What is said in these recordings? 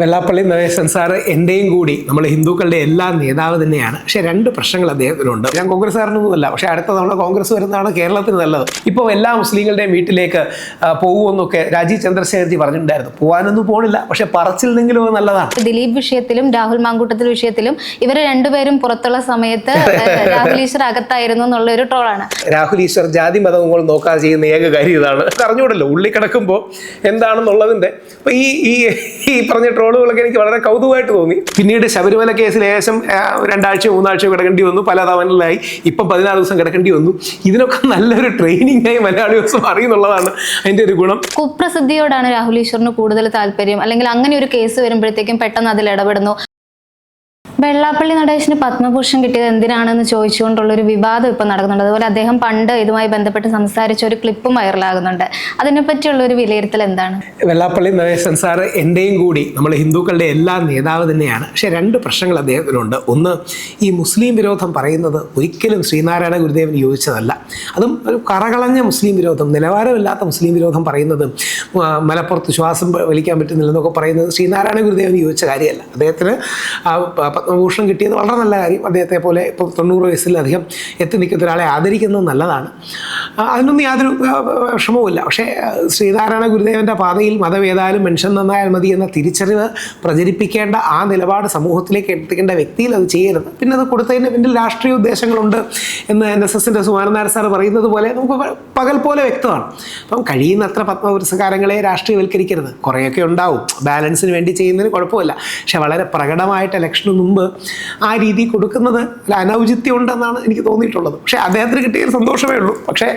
Vellappally Naresan sir എന്റെയും കൂടി നമ്മൾ ഹിന്ദുക്കളുടെ എല്ലാ നേതാവ് തന്നെയാണ്. പക്ഷെ രണ്ട് പ്രശ്നങ്ങൾ അദ്ദേഹത്തിനുണ്ട്. ഞാൻ കോൺഗ്രസ് കോൺഗ്രസ്സുകാരനൊന്നുമല്ല പക്ഷെ അടുത്ത തവണ കോൺഗ്രസ് വരുന്നതാണ് കേരളത്തിന് നല്ലത്. ഇപ്പോൾ എല്ലാ മുസ്ലിങ്ങളുടെയും വീട്ടിലേക്ക് പോകുമെന്നൊക്കെ രാജീവ് ചന്ദ്രശേഖർജി പറഞ്ഞിട്ടുണ്ടായിരുന്നു. പോകാനൊന്നും പോണില്ല പക്ഷെ പറച്ചിലെങ്കിലും നിങ്ങളും നല്ലതാണ്. ദിലീപ് വിഷയത്തിലും രാഹുൽ മാങ്കൂട്ടത്തിൽ വിഷയത്തിലും ഇവർ രണ്ടുപേരും പുറത്തുള്ള സമയത്ത് രാഹുൽ ഈശ്വർ അകത്തായിരുന്നു എന്നുള്ള ഒരു ട്രോളാണ്. രാഹുൽ ഈശ്വർ ജാതി മതങ്ങൾ നോക്കാതെ ചെയ്യുന്ന ഏക കാര്യം ഇതാണ്. അറിഞ്ഞൂടല്ലോ ഉള്ളി കിടക്കുമ്പോൾ എന്താണെന്നുള്ളതിന്റെ അപ്പോൾ ഈ ഈ ഈ പറഞ്ഞ ട്രോളുകളൊക്കെ എനിക്ക് വളരെ കൗതുകമായിട്ട് തോന്നി. പിന്നീട് ശബരിമല കേസിൽ ഏകദേശം രണ്ടാഴ്ച മൂന്നാഴ്ചയോ കിടക്കേണ്ടി വന്നു. പല തവണകളിലായി. ഇപ്പം പതിനാറ് ദിവസം കിടക്കേണ്ടി വന്നു. ഇതിനൊക്കെ നല്ലൊരു ട്രെയിനിങ് ആയി മലയാളി ദിവസം അറിയുന്നുള്ളതാണ് അതിന്റെ ഒരു ഗുണം. കുപ്രസിദ്ധിയോടാണ് രാഹുൽ ഈശ്വറിന് കൂടുതൽ താല്പര്യം? അല്ലെങ്കിൽ അങ്ങനെ ഒരു കേസ് വരുമ്പോഴത്തേക്കും പെട്ടെന്ന് അതിൽ ഇടപെടുന്നു? വെള്ളാപ്പള്ളി നടേശന് പത്മഭൂഷൺ കിട്ടിയത് എന്തിനാണെന്ന് ചോദിച്ചുകൊണ്ടുള്ള ഒരു വിവാദം ഇപ്പൊ നടക്കുന്നുണ്ട്. അതുപോലെ അദ്ദേഹം പണ്ട് ഇതുമായി ബന്ധപ്പെട്ട് സംസാരിച്ച ഒരു ക്ലിപ്പും വൈറലാകുന്നുണ്ട്. അതിനെപ്പറ്റിയുള്ള ഒരു വിലയിരുത്തൽ എന്താണ്? വെള്ളാപ്പള്ളി നടേശൻ സാർ എന്റെയും കൂടി നമ്മൾ ഹിന്ദുക്കളുടെ എല്ലാ നേതാവ് തന്നെയാണ്. പക്ഷേ രണ്ട് പ്രശ്നങ്ങൾ അദ്ദേഹത്തിനുണ്ട്. ഒന്ന് ഈ മുസ്ലിം വിരോധം പറയുന്നത് ഒരിക്കലും ശ്രീനാരായണ ഗുരുദേവൻ യോജിച്ചതല്ല. അതും ഒരു കറകളഞ്ഞ മുസ്ലിം വിരോധം നിലവാരമില്ലാത്ത മുസ്ലിം വിരോധം പറയുന്നത് മലപ്പുറത്ത് ശ്വാസം വലിക്കാൻ പറ്റുന്നില്ലെന്നൊക്കെ പറയുന്നത് ശ്രീനാരായണ ഗുരുദേവൻ യോജിച്ച കാര്യമല്ല. അദ്ദേഹത്തിന് പത്മഭൂഷൺ കിട്ടിയത് വളരെ നല്ല കാര്യം. അദ്ദേഹത്തെ പോലെ ഇപ്പോൾ തൊണ്ണൂറ് വയസ്സിലധികം എത്തി നിൽക്കുന്ന ഒരാളെ ആദരിക്കുന്നത് നല്ലതാണ്. അതിനൊന്നും യാതൊരു വിഷമവുമില്ല. പക്ഷേ ശ്രീനാരായണ ഗുരുദേവന്റെ പാതയിൽ മതമേതായാലും മനുഷ്യൻ നന്നായാൽ മതി എന്ന തിരിച്ചറിവ് പ്രചരിപ്പിക്കേണ്ട ആ നിലപാട് സമൂഹത്തിലേക്ക് എത്തിക്കേണ്ട വ്യക്തിയിൽ അത് ചെയ്യരുത്. പിന്നെ അത് കൊടുത്തതിന് പിന്നിൽ രാഷ്ട്രീയ ഉദ്ദേശങ്ങളുണ്ട് എന്ന് എൻ എസ് എസിന്റെ സുമാരനാർ സാർ പറയുന്നത് പോലെ നമുക്ക് പകൽ പോലെ വ്യക്തമാണ്. അപ്പം കഴിയുന്നത്ര പത്മ പുരസ്കാരങ്ങളെ രാഷ്ട്രീയവൽക്കരിക്കരുത്. കുറേയൊക്കെ ഉണ്ടാവും. ബാലൻസിന് വേണ്ടി ചെയ്യുന്നതിന് കുഴപ്പമില്ല. പക്ഷെ വളരെ പ്രകടമായിട്ട് ഇലക്ഷന് മുമ്പ് ആ രീതി കൊടുക്കുന്നത് ഒരു അനൗചിത്യം ഉണ്ടെന്നാണ് എനിക്ക് തോന്നിയിട്ടുള്ളത്. പക്ഷേ അദ്ദേഹത്തിന് കിട്ടിയ സന്തോഷമേ ഉള്ളൂ. പക്ഷേ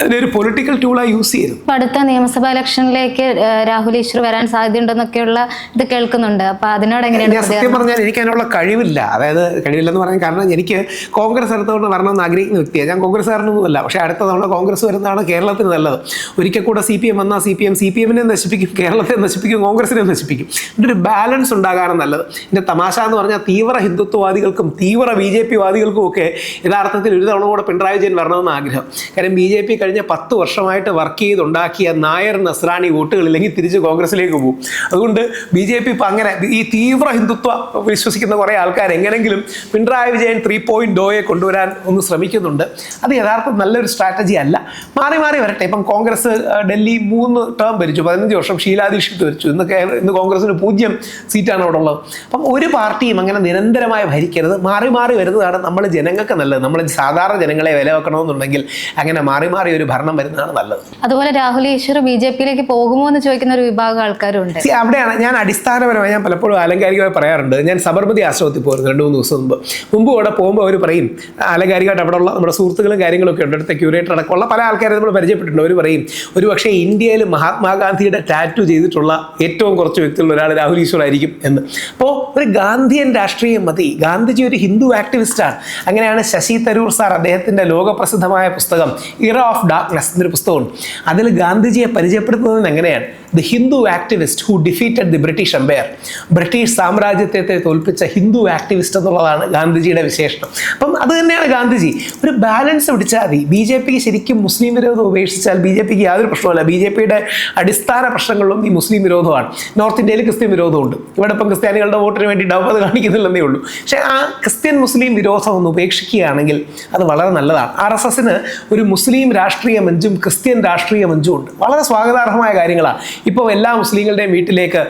അതിനൊരു പൊളിറ്റിക്കൽ ടൂളായി യൂസ് ഇപ്പൊ അടുത്ത നിയമസഭാ ഇലക്ഷനിലേക്ക് രാഹുൽ ഈശ്വർ വരാൻ സാധ്യതയുണ്ടെന്നൊക്കെയുള്ള ഇത് കേൾക്കുന്നുണ്ട്. അപ്പൊ അതിനോട് എങ്ങനെയാണ് സത്യം പറഞ്ഞാൽ എനിക്ക് അതിനുള്ള കഴിവില്ല. അതായത് കഴിവില്ലെന്ന് പറയാൻ കാരണം എനിക്ക് കോൺഗ്രസ് അടുത്ത തവണ വരണമെന്ന് ആഗ്രഹിക്കുന്ന വ്യക്തിയാണ്. ഞാൻ കോൺഗ്രസ്സുകാരനൊന്നുമല്ല പക്ഷേ അടുത്ത തവണ കോൺഗ്രസ് വരുന്നതാണ് കേരളത്തിന് നല്ലത്. ഒരിക്കൽ കൂടെ സി പി എം വന്നാൽ C P M C P എമ്മിനെ നശിപ്പിക്കും. കേരളത്തെ നശിപ്പിക്കും. കോൺഗ്രസിനെ നശിപ്പിക്കും. ഒരു ബാലൻസ് ഉണ്ടാകാനും നല്ലത്. എന്റെ തമാശ എന്ന് പറഞ്ഞാൽ തീവ്ര ഹിന്ദുത്വവാദികൾക്കും തീവ്ര ബി ജെ പി വാദികൾക്കും ഒക്കെ യഥാർത്ഥത്തിൽ ഒരു തവണ കൂടെ പിണറായി വിജയൻ വരണമെന്ന് ആഗ്രഹം. കാരണം ബി ജെ പി കഴിഞ്ഞ പത്ത് വർഷമായിട്ട് വർക്ക് ചെയ്തുണ്ടാക്കിയ നായർ നസ്രാണി വോട്ടുകൾ ഇല്ലെങ്കിൽ തിരിച്ച് കോൺഗ്രസിലേക്ക് പോകും അതുകൊണ്ട് ബി ജെ പി ഇപ്പം അങ്ങനെ ഈ തീവ്ര ഹിന്ദുത്വ വിശ്വസിക്കുന്ന കുറേ ആൾക്കാർ എങ്ങനെങ്കിലും പിണറായി വിജയൻ ത്രീ പോയിന്റ് ഡോയെ കൊണ്ടുവരാൻ ഒന്ന് ശ്രമിക്കുന്നുണ്ട്. അത് യഥാർത്ഥം നല്ലൊരു സ്ട്രാറ്റജി അല്ല. മാറി മാറി വരട്ടെ. ഇപ്പം കോൺഗ്രസ് ഡൽഹി മൂന്ന് ടേം ഭരിച്ചു. പതിനഞ്ച് വർഷം ശീലാദീക്ഷിത് ഭരിച്ചു. ഇന്ന് ഇന്ന് കോൺഗ്രസിന് പൂജ്യം സീറ്റാണ് അവിടെ ഉള്ളത് അപ്പം ഒരു പാർട്ടിയും അങ്ങനെ നിരന്തരമായി ഭരിക്കരുത്. മാറി മാറി വരുന്നതാണ് നമ്മൾ ജനങ്ങൾക്ക് നല്ലത്. നമ്മൾ സാധാരണ ജനങ്ങളെ വില വെക്കണമെന്നുണ്ടെങ്കിൽ അങ്ങനെ മാറി മാറി ഒരു ഭരണം വരുന്നതാണ് നല്ലത്. അതുപോലെ രാഹുൽ ഈശ്വർ ബി ജെ പിയിലേക്ക് പോകുമോ എന്ന് ചോദിക്കുന്ന ഒരു വിഭാഗം ആൾക്കാരുണ്ട്. അവിടെയാണ്. ഞാൻ അടിസ്ഥാനപരമായി ഞാൻ പലപ്പോഴും ആലങ്കാരികമായി പറയാറുണ്ട്. ഞാൻ സബർമതി ആശ്രമത്തിൽ പോയിരുന്നു രണ്ട് മൂന്ന് ദിവസം മുമ്പ്. മുമ്പ് അവിടെ പോകുമ്പോൾ അവർ പറയും ആലങ്കാരികമായിട്ട് അവിടെയുള്ള നമ്മുടെ സുഹൃത്തുക്കളും കാര്യങ്ങളൊക്കെ ഉണ്ട്. അടുത്ത ക്യൂരേറ്റർ അടക്കമുള്ള പല ആൾക്കാരെ നമ്മൾ പരിചയപ്പെട്ടിട്ടുണ്ട്. അവർ പറയും ഒരു പക്ഷേ ഇന്ത്യയിൽ മഹാത്മാഗാന്ധിയുടെ ടാറ്റു ചെയ്തിട്ടുള്ള ഏറ്റവും കുറച്ച് വ്യക്തികളുള്ള ഒരാൾ രാഹുൽ ഈശ്വർ ആയിരിക്കും എന്ന്. അപ്പോൾ ഒരു ഗാന്ധിയൻ രാഷ്ട്രീയം മതി. ഗാന്ധിജി ഒരു ഹിന്ദു ആക്ടിവിസ്റ്റാണ് അങ്ങനെയാണ് ശശി തരൂർ സാർ അദ്ദേഹത്തിന്റെ ലോകപ്രസിദ്ധമായ പുസ്തകം ഇറ ഓഫ് ഡാർക്ക്നെസ് എന്നൊരു പുസ്തകമുണ്ട്. അതിൽ ഗാന്ധിജിയെ പരിചയപ്പെടുത്തുന്നത് എങ്ങനെയാണ്? The Hindu activist who defeated the British empire British സാമ്രാജ്യത്തെ തോൽപ്പിച്ച ഹിന്ദു ആക്ടിവിസ്റ്റ് എന്നുള്ളതാണ് ഗാന്ധിജിയുടെ വിശേഷണം. അപ്പം അത് തന്നെയാണ് ഗാന്ധിജി. ഒരു ബാലൻസ് പിടിച്ചാൽ മതി. ബി ജെ പിക്ക് ശരിക്കും മുസ്ലിം വിരോധം ഉപേക്ഷിച്ചാൽ ബി ജെ പിക്ക് യാതൊരു പ്രശ്നമല്ല ബി ജെ പിയുടെ അടിസ്ഥാന പ്രശ്നങ്ങളിലും ഈ മുസ്ലിം വിരോധമാണ്. നോർത്ത് ഇന്ത്യയിൽ ക്രിസ്ത്യൻ വിരോധമുണ്ട്. ഇവിടെ ഇപ്പം ക്രിസ്ത്യാനികളുടെ വോട്ടിന് വേണ്ടി ഡൗ അത് കാണിക്കുന്നില്ലെന്നേ ഉള്ളൂ. പക്ഷേ ആ ക്രിസ്ത്യൻ മുസ്ലിം വിരോധം ഒന്ന് ഉപേക്ഷിക്കുകയാണെങ്കിൽ അത് വളരെ നല്ലതാണ്. ആർ എസ് എസിന് ഒരു മുസ്ലിം രാഷ്ട്രീയ മഞ്ചും ക്രിസ്ത്യൻ രാഷ്ട്രീയ മഞ്ചും ഉണ്ട്. വളരെ സ്വാഗതാർഹമായ കാര്യങ്ങളാണ് ഇപ്പോൾ എല്ലാ മുസ്ലിങ്ങളുടെയും വീട്ടിലേക്ക്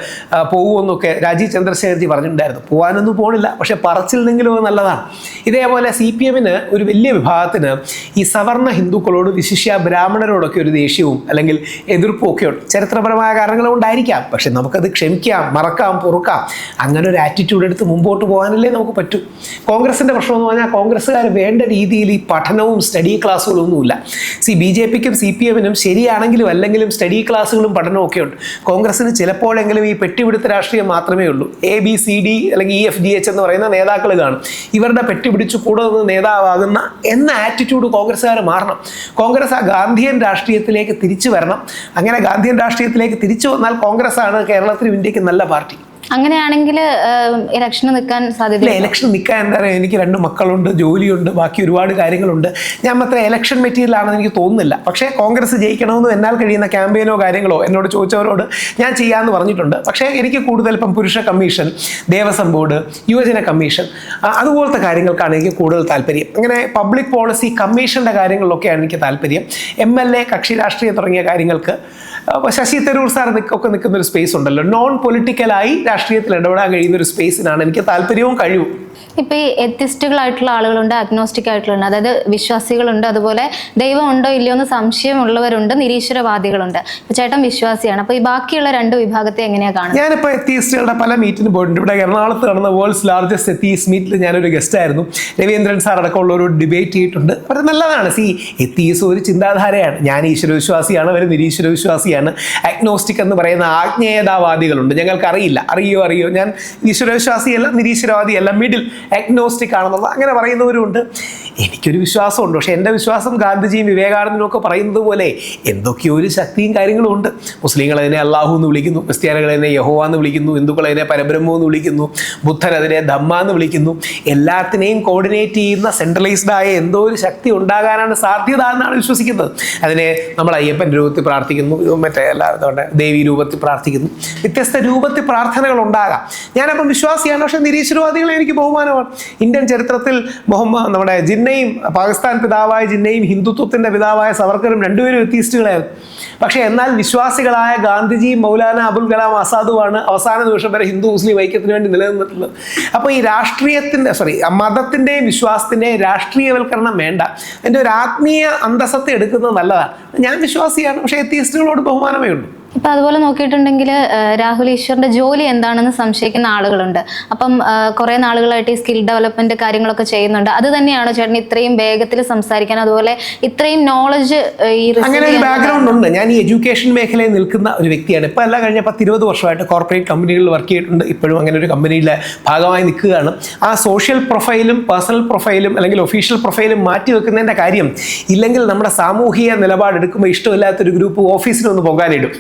പോകുമെന്നൊക്കെ രാജീവ് ചന്ദ്രശേഖർജി പറഞ്ഞിട്ടുണ്ടായിരുന്നു. പോകാനൊന്നും പോണില്ല പക്ഷേ പറച്ചിലെങ്കിലും അത് നല്ലതാണ്. ഇതേപോലെ സി പി എമ്മിന് ഒരു വലിയ വിഭാഗത്തിന് ഈ സവർണ ഹിന്ദുക്കളോട് വിശിഷ്യ ബ്രാഹ്മണരോടൊക്കെ ഒരു ദേഷ്യവും അല്ലെങ്കിൽ എതിർപ്പും ഒക്കെ ഉണ്ട്. ചരിത്രപരമായ കാരണങ്ങളുണ്ടായിരിക്കാം പക്ഷെ നമുക്കത് ക്ഷമിക്കാം മറക്കാം പൊറുക്കാം. അങ്ങനെ ഒരു ആറ്റിറ്റ്യൂഡ് എടുത്ത് മുമ്പോട്ട് പോകാനല്ലേ നമുക്ക് പറ്റൂ. കോൺഗ്രസിന്റെ പ്രശ്നം എന്ന് പറഞ്ഞാൽ കോൺഗ്രസ്സുകാർ വേണ്ട രീതിയിൽ ഈ പഠനവും സ്റ്റഡി ക്ലാസ്സുകളും ഒന്നുമില്ല സി ബി ജെ പിക്കും സി പി എമ്മിനും ശരിയാണെങ്കിലും അല്ലെങ്കിലും സ്റ്റഡി ക്ലാസ്സുകളും പഠനവും ഒക്കെ ഉണ്ട്. കോൺഗ്രസ്സിന് ചിലപ്പോഴെങ്കിലും ഈ പെട്ടിപിടുത്ത രാഷ്ട്രീയം മാത്രമേ ഉള്ളൂ. എ ബി സി ഡി അല്ലെങ്കിൽ ഇ എഫ് ഡി എച്ച് എന്ന് പറയുന്ന നേതാക്കൾ കാണും. ഇവരുടെ പെട്ടിപിടിച്ച് കൂടെ നിന്ന് നേതാവാകുന്ന എന്ന ആറ്റിറ്റ്യൂഡ് കോൺഗ്രസ്സുകാർ മാറണം. കോൺഗ്രസ് ആ ഗാന്ധിയൻ രാഷ്ട്രീയത്തിലേക്ക് തിരിച്ചു വരണം. അങ്ങനെ ഗാന്ധിയൻ രാഷ്ട്രീയത്തിലേക്ക് തിരിച്ചു വന്നാൽ കോൺഗ്രസ് ആണ് കേരളത്തിലും ഇന്ത്യയ്ക്ക് നല്ല പാർട്ടി. അങ്ങനെയാണെങ്കിൽ ഇലക്ഷന് നിൽക്കാൻ സാധ്യത ഇലക്ഷൻ നിൽക്കാൻ എന്താ പറയുക എനിക്ക് രണ്ട് മക്കളുണ്ട് ജോലിയുണ്ട് ബാക്കി ഒരുപാട് കാര്യങ്ങളുണ്ട്. ഞാൻ അത്ര ഇലക്ഷൻ മെറ്റീരിയൽ ആണെന്ന് എനിക്ക് തോന്നുന്നില്ല. പക്ഷേ കോൺഗ്രസ് ജയിക്കണമെന്ന് എന്നാൽ കഴിയുന്ന ക്യാമ്പയിനോ കാര്യങ്ങളോ എന്നോട് ചോദിച്ചവരോട് ഞാൻ ചെയ്യാമെന്ന് പറഞ്ഞിട്ടുണ്ട്. പക്ഷേ എനിക്ക് കൂടുതൽ ഇപ്പം പുരുഷ കമ്മീഷൻ ദേവസ്വം ബോർഡ് യുവജന കമ്മീഷൻ അതുപോലത്തെ കാര്യങ്ങൾക്കാണ് എനിക്ക് കൂടുതൽ താല്പര്യം. അങ്ങനെ പബ്ലിക് പോളിസി കമ്മീഷന്റെ കാര്യങ്ങളിലൊക്കെയാണ് എനിക്ക് താല്പര്യം. എം എൽ എ കക്ഷി രാഷ്ട്രീയം തുടങ്ങിയ കാര്യങ്ങൾക്ക് ശശി തരൂർ സാർ ഒക്കെ നിൽക്കുന്ന ഒരു സ്പേസ് ഉണ്ടല്ലോ. നോൺ പൊളിറ്റിക്കലായി രാഷ്ട്രീയത്തിൽ ഇടപെടാൻ കഴിയുന്ന ഒരു സ്പേസിനാണ് എനിക്ക് താല്പര്യവും കഴിവും. ഇപ്പൊ ഈ എത്തിസ്റ്റുകളായിട്ടുള്ള ആളുകളുണ്ട് അഗ്നോസ്റ്റിക് ആയിട്ടുള്ള അതായത് വിശ്വാസികളുണ്ട്. അതുപോലെ ദൈവം ഉണ്ടോ ഇല്ലയോ എന്ന് സംശയമുള്ളവരുണ്ട് നിരീശ്വരവാദികളുണ്ട്. ചേട്ടൻ വിശ്വാസിയാണ്. അപ്പൊ ഈ ബാക്കിയുള്ള രണ്ട് വിഭാഗത്തെ എങ്ങനെയാണ് കാണുന്നത്? ഞാനിപ്പോ എത്തിയിസ്റ്റുകളുടെ പല മീറ്റിന് പോയിട്ടുണ്ട്. ഇവിടെ എറണാകുളത്ത് നടന്ന വേൾഡ്സ് ലാർജസ്റ്റ് എത്തീസ് മീറ്റിൽ ഞാനൊരു ഗസ്റ്റ് ആയിരുന്നു. രവീന്ദ്രൻ സാർ അടക്കമുള്ള ഒരു ഡിബേറ്റ് ചെയ്തിട്ടുണ്ട്. അവർ നല്ലതാണ്. സി എത്തീസ് ഒരു ചിന്താധാരയാണ്. ഞാൻ ഈശ്വരവിശ്വാസിയാണ് അവർ നിരീശ്വരവിശ്വാസിയാണ്. അഗ്നോസ്റ്റിക് എന്ന് പറയുന്ന ആജ്ഞേയതാവാദികളുണ്ട്. ഞങ്ങൾക്ക് അറിയില്ല അറിയോ അറിയോ? ഞാൻ ഈശ്വരവിശ്വാസിയല്ല നിരീശ്വരവാദിയല്ല. മിഡിൽ അഗ്നോസ്റ്റിക് ആണെന്നുള്ള അങ്ങനെ പറയുന്നവരുണ്ട് എനിക്കൊരു വിശ്വാസമുണ്ട്. പക്ഷേ എന്റെ വിശ്വാസം ഗാന്ധിജിയും വിവേകാനന്ദനും ഒക്കെ പറയുന്നത് പോലെ എന്തൊക്കെയോ ഒരു ശക്തിയും കാര്യങ്ങളും ഉണ്ട് മുസ്ലിങ്ങൾ അതിനെ അള്ളാഹു എന്ന് വിളിക്കുന്നു. ക്രിസ്ത്യാനികൾ അതിനെ യഹോവ എന്ന് വിളിക്കുന്നു. ഹിന്ദുക്കൾ അതിനെ പരബ്രഹ്മം എന്ന് വിളിക്കുന്നു. ബുദ്ധൻ അതിനെ ധമ്മ എന്ന് വിളിക്കുന്നു. എല്ലാത്തിനെയും കോർഡിനേറ്റ് ചെയ്യുന്ന സെൻട്രലൈസ്ഡ് ആയ എന്തോ ഒരു ശക്തി ഉണ്ടാകാനാണ് സാധ്യത എന്നാണ് വിശ്വസിക്കുന്നത്. അതിനെ നമ്മൾ അയ്യപ്പൻ രൂപത്തിൽ പ്രാർത്ഥിക്കുന്നു. മറ്റേ അല്ലാതെ ദേവി രൂപത്തിൽ പ്രാർത്ഥിക്കുന്നു. വ്യത്യസ്ത രൂപത്തിൽ പ്രാർത്ഥനകൾ ഉണ്ടാകാം. ഞാനപ്പം വിശ്വാസിയാണ് പക്ഷേ നിരീശ്വരവാദികളെ എനിക്ക് ബഹുമാനമാണ്. ഇന്ത്യൻ ചരിത്രത്തിൽ മുഹമ്മദ് നമ്മുടെ ജിന്നയും പാകിസ്ഥാൻ പിതാവായ ജിന്നയും ഹിന്ദുത്വത്തിന്റെ പിതാവായ സവർക്കറും രണ്ടുപേരും വ്യത്യസ്തുകളായിരുന്നു പക്ഷേ എന്നാൽ വിശ്വാസികളായ ഗാന്ധിജിയും മൗലാന അബുൽ കലാം ആസാദുമാണ് അവസാന നിമിഷം വരെ ഹിന്ദു മുസ്ലിം ഐക്യത്തിന് വേണ്ടി നിലനിന്നിട്ടുള്ളത്. അപ്പോൾ ഈ രാഷ്ട്രീയത്തിന്റെ സോറി മതത്തിന്റെയും വിശ്വാസത്തിന്റെയും രാഷ്ട്രീയവൽക്കരണം വേണ്ട. എന്റെ ഒരു ആത്മീയ അന്തസ്സത്തെ എടുക്കുന്നത് നല്ലതാണ്. ഞാൻ വിശ്വാസിയാണ് പക്ഷേ എത്തിയിസ്റ്റുകളോട് ബഹുമാനമേ ഉള്ളൂ. ഇപ്പൊ അതുപോലെ നോക്കിയിട്ടുണ്ടെങ്കിൽ രാഹുൽ ഈശ്വറിന്റെ ജോലി എന്താണെന്ന് സംശയിക്കുന്ന ആളുകളുണ്ട്. അപ്പം കുറെ നാളുകളായിട്ട് ഈ സ്കിൽ ഡെവലപ്മെന്റ് കാര്യങ്ങളൊക്കെ ചെയ്യുന്നുണ്ട്. അത് തന്നെയാണോ ചേട്ടൻ ഇത്രയും വേഗത്തിൽ സംസാരിക്കാൻ? അതുപോലെ ഇത്രയും നോളജ് ഈ അങ്ങനെ ഒരു ബാക്ക്ഗ്രൗണ്ട് ഉണ്ട്. ഞാൻ ഈ എഡ്യൂക്കേഷൻ മേഖലയിൽ നിൽക്കുന്ന ഒരു വ്യക്തിയാണ്. ഇപ്പോൾ അല്ല കഴിഞ്ഞ പത്ത് ഇരുപത് വർഷമായിട്ട് കോർപ്പറേറ്റ് കമ്പനികളിൽ വർക്ക് ചെയ്തിട്ടുണ്ട്. ഇപ്പോഴും അങ്ങനെ ഒരു കമ്പനിയിലെ ഭാഗമായി നിൽക്കുകയാണ്. ആ സോഷ്യൽ പ്രൊഫൈലും പേഴ്സണൽ പ്രൊഫൈലും അല്ലെങ്കിൽ ഒഫീഷ്യൽ പ്രൊഫൈലും മാറ്റി വെക്കുന്നതിന്റെ കാര്യം ഇല്ലെങ്കിൽ നമ്മുടെ സാമൂഹിക നിലപാട് നിലപാടെടുക്കുമ്പോൾ ഇഷ്ടമില്ലാത്തൊരു ഗ്രൂപ്പ് ഓഫീസിൽ ഒന്ന് പോകാനിടും.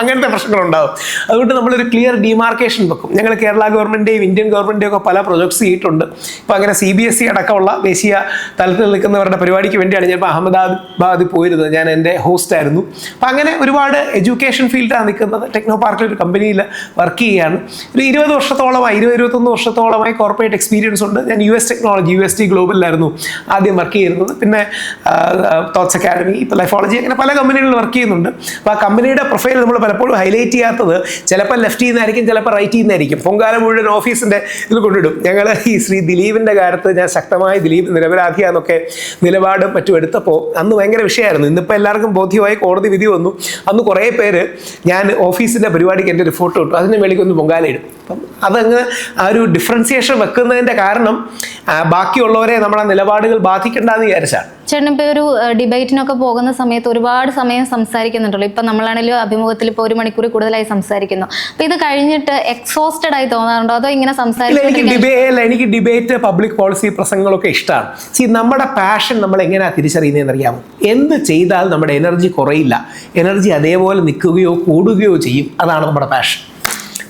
അങ്ങനത്തെ പ്രശ്നങ്ങളുണ്ടാവും. അതുകൊണ്ട് നമ്മളൊരു ക്ലിയർ ഡിമാർക്കേഷൻ വെക്കും. ഞങ്ങൾ കേരള ഗവൺമെന്റേയും ഇന്ത്യൻ ഗവൺമെന്റേയും ഒക്കെ പല പ്രൊജക്ട്സ് ചെയ്തിട്ടുണ്ട്. ഇപ്പോൾ അങ്ങനെ സി ബി എസ് സി അടക്കമുള്ള ദേശീയ തലത്തിൽ നിൽക്കുന്നവരുടെ പരിപാടിക്ക് വേണ്ടിയാണ് ഞാൻ ഇപ്പോൾ അഹമ്മദാബാദിൽ പോയിരുന്നത്. ഞാൻ എന്റെ ഹോസ്റ്റ് ആയിരുന്നു. അപ്പോൾ അങ്ങനെ ഒരുപാട് എഡ്യൂക്കേഷൻ ഫീൽഡാണ് നിൽക്കുന്നത്. ടെക്നോ പാർക്കിൽ ഒരു കമ്പനിയിൽ വർക്ക് ചെയ്യുകയാണ്. ഒരു ഇരുപത് വർഷത്തോളമായി ഇരുപത് ഇരുപത്തൊന്ന് വർഷത്തോളമായി കോർപ്പറേറ്റ് എക്സ്പീരിയൻസ് ഉണ്ട്. ഞാൻ U S technology U S T ഗ്ലോബലിലായിരുന്നു ആദ്യം വർക്ക് ചെയ്യുന്നത്. പിന്നെ തോട്ട്സ് അക്കാഡമി ഇപ്പോൾ ലൈഫോളജി അങ്ങനെ പല കമ്പനികളിൽ വർക്ക് ചെയ്യുന്നുണ്ട്. അപ്പോൾ ആ കമ്പനിയുടെ പ്രൊഫൈൽ നമ്മൾ പലപ്പോഴും ഹൈലൈറ്റ് ചെയ്യാത്തത് ചിലപ്പോൾ ലെഫ്റ്റ് ചെയ്യുന്നതായിരിക്കും ചിലപ്പോൾ റൈറ്റ് ചെയ്യുന്നതായിരിക്കും പൊങ്കാല മുഴുവൻ ഓഫീസിന്റെ ഇതിൽ കൊണ്ടിടും. ഞങ്ങൾ ഈ ശ്രീ ദിലീപിന്റെ കാര്യത്ത് ഞാൻ ശക്തമായി ദിലീപ് നിരപരാധിയാന്നൊക്കെ നിലപാടും മറ്റും എടുത്തപ്പോൾ അന്ന് ഭയങ്കര വിഷയമായിരുന്നു. ഇന്നിപ്പോൾ എല്ലാവർക്കും ബോധ്യമായി കോടതി വിധി വന്നു. അന്ന് കുറേ പേര് ഞാൻ ഓഫീസിന്റെ പരിപാടിക്ക് എന്റെ ഒരു ഫോട്ടോ ഇട്ടു. അതിന്റെ മേളിക്കൊന്ന് പൊങ്കാലയിടും അപ്പം അതങ്ങ് ആ ഒരു ഡിഫറൻസിയേഷൻ വെക്കുന്നതിന്റെ കാരണം ബാക്കിയുള്ളവരെ നമ്മുടെ നിലപാടുകൾ ബാധിക്കേണ്ടെന്ന് വിചാരിച്ചാണ്. ചേട്ടൻ ഇപ്പൊ ഒരു ഡിബേറ്റിനൊക്കെ പോകുന്ന സമയത്ത് ഒരുപാട് സമയം സംസാരിക്കുന്നുണ്ടല്ലോ. ഇപ്പൊ നമ്മളാണെങ്കിലും അഭിമുഖത്തിൽ ഇപ്പൊ ഒരു മണിക്കൂർ കൂടുതലായി സംസാരിക്കുന്നു. അപ്പൊ ഇത് കഴിഞ്ഞിട്ട് എക്സോസ്റ്റഡ് ആയി തോന്നാറുണ്ടോ? അതോ ഇങ്ങനെ എനിക്ക് ഡിബേറ്റ് പബ്ലിക് പോളിസി പ്രസംഗങ്ങളൊക്കെ ഇഷ്ടമാണ് സി നമ്മുടെ പാഷൻ നമ്മൾ എങ്ങനെയാണ് തിരിച്ചറിയുന്നതെന്ന് അറിയാമോ എന്ത് ചെയ്താൽ നമ്മുടെ എനർജി കുറയില്ല. എനർജി അതേപോലെ നിൽക്കുകയോ കൂടുകയോ ചെയ്യും. അതാണ് നമ്മുടെ പാഷൻ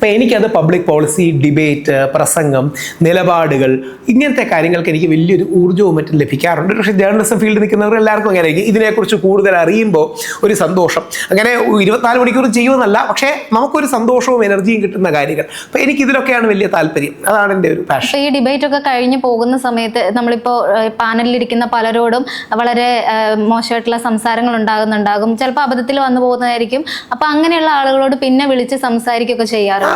അപ്പോൾ എനിക്കത് പബ്ലിക് പോളിസി ഡിബേറ്റ് പ്രസംഗം നിലപാടുകൾ ഇങ്ങനത്തെ കാര്യങ്ങൾക്ക് എനിക്ക് വലിയൊരു ഊർജവും മറ്റും ലഭിക്കാറുണ്ട്. പക്ഷേ ജേർണലിസം ഫീൽഡിൽ നിൽക്കുന്നവർ എല്ലാവർക്കും അങ്ങനെ ഇതിനെക്കുറിച്ച് കൂടുതൽ അറിയുമ്പോൾ ഒരു സന്തോഷം. അങ്ങനെ ഇരുപത്തിനാല് മണിക്കൂർ ചെയ്യുമെന്നല്ല പക്ഷേ നമുക്കൊരു സന്തോഷവും എനർജിയും കിട്ടുന്ന കാര്യങ്ങൾ. അപ്പോൾ എനിക്കിതിലൊക്കെയാണ് വലിയ താല്പര്യം. അതാണ് എന്റെ ഒരു പാഷൻ ഈ ഡിബേറ്റ് ഒക്കെ കഴിഞ്ഞ് പോകുന്ന സമയത്ത് നമ്മളിപ്പോൾ പാനലിലിരിക്കുന്ന പലരോടും വളരെ മോശമായിട്ടുള്ള സംസാരങ്ങൾ ഉണ്ടാകുന്നുണ്ടാകും. ചിലപ്പോൾ അബദ്ധത്തിൽ വന്നു പോകുന്നതായിരിക്കും. അപ്പം അങ്ങനെയുള്ള ആളുകളോട് പിന്നെ വിളിച്ച് സംസാരിക്കുകയൊക്കെ നമ്മൾ